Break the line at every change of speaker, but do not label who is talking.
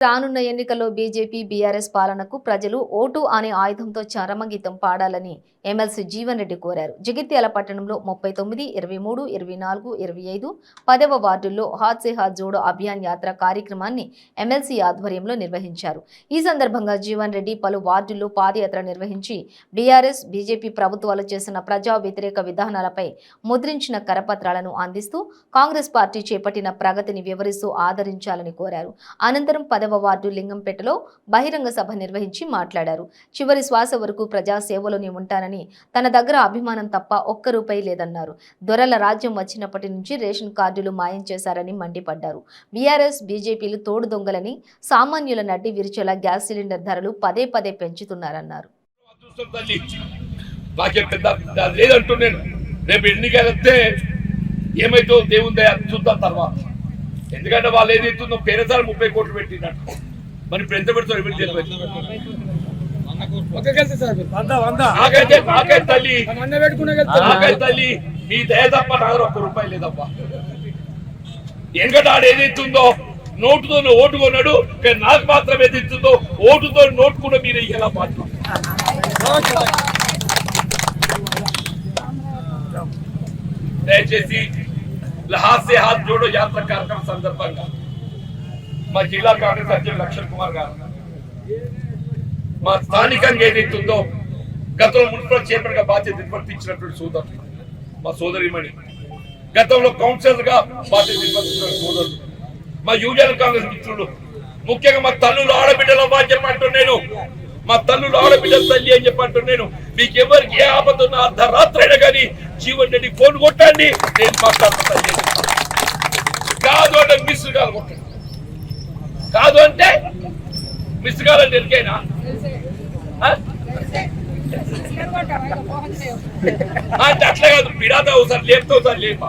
రానున్న ఎన్నికల్లో BJP BRS పాలనకు ప్రజలు ఓటు అనే ఆయుధంతో చరమగీతం పాడాలని ఎమ్మెల్సీ జీవన్ రెడ్డి కోరారు. జగిత్యాల పట్టణంలో ముప్పై తొమ్మిది ఇరవై మూడు ఇరవై నాలుగు ఇరవై ఐదు పదవ వార్డుల్లో హాత్ సే హాత్ జోడో అభియాన్ యాత్ర కార్యక్రమాన్ని ఎమ్మెల్సీ ఆధ్వర్యంలో నిర్వహించారు. ఈ సందర్భంగా జీవన్ రెడ్డి పలు వార్డుల్లో పాదయాత్ర నిర్వహించి బీఆర్ఎస్ బీజేపీ ప్రభుత్వాలు చేసిన ప్రజా వ్యతిరేక విధానాలపై ముద్రించిన కరపత్రాలను అందిస్తూ కాంగ్రెస్ పార్టీ చేపట్టిన ప్రగతిని వివరిస్తూ ఆదరించాలని కోరారు. అనంతరం పదవ వార్డు లింగంపేటలో బహిరంగ సభ నిర్వహించి మాట్లాడారు. చివరి శ్వాస వరకు ప్రజా సేవలోనే ఉంటానని తన దగ్గర అభిమానం తప్ప ఒక్క రూపాయి లేదన్నారు. దొరల రాజ్యం వచ్చినప్పటి నుంచి రేషన్ కార్డులు మాయం చేశారని మండిపడ్డారు. బీఆర్ఎస్ బీజేపీలు తోడు దొంగలని సామాన్యుల నడ్డి విరిచేలా గ్యాస్ సిలిండర్ ధరలు పదే పదే పెంచుతున్నారన్నారు.
రేపు ఎన్నికలు వస్తే ఏమైతే దేవుని దయ చూద్దాం తర్వాత. ఎందుకంటే వాళ్ళు ఏదైతుందో పేరుసారి ముప్పై కోట్లు పెట్టినట్టు మరి ఇప్పుడు ఎంత పెడతారు? ఎవరు నాకైతే నాకైతే తల్లి.
అన్న పెట్టుకునే
నాకైతే తల్లి మీ దయ తప్ప నా దగ్గర ఒక్క రూపాయి లేదప్ప ఎందుకంటే ఆడ ఏదైతుందో నోటుతో ఓటు కొన్నాడు కానీ నాకు మాత్రం ఏదైతుందో ఓటుతో నోటు కూడా మీరు ఎలా పాటు దయచేసి లహాసే హాత్ జోడో యాత్ర కార్యక్రమం సందర్భంగా మా జిల్లా కాంగ్రెస్ అధ్యక్షుడు లక్ష్మణ్ కుమార్ గారు మా స్థానికంగా ఏదైతుందో గతంలో మున్సిపల్ చైర్మన్గా బాధ్యత నిర్వర్తించినటువంటి సోదరుడు మా సోదరిమణి. గతంలో కౌన్సిలర్గా బాధ్యత నిర్వర్తించిన సోదరుడు మా యూనియన్ కాంగ్రెస్ మిత్రులు ముఖ్యంగా మా తల్లులు ఆడబిడ్డల అని చెప్పంటూ నేను. మా తల్లులు ఆడబిడ్డల తల్లి అని చెప్పంటూ నేను. మీకు ఎవరికి ఏ ఆపద ఉన్నా అర్ధరాత్రైనా కానీ జీవన్ రెడ్డి ఫోన్ కొట్టండి నేను మాట్లాడుతాను కాదు అంటే మిస్ కాదు కొట్టండి. కాదు అంటే మిస్ కావాలంటే ఎరికైనా ఆ? అంటే అట్లా కాదు పిడాతా ఒకసారి లేపుతా ఒకసారి లేపా.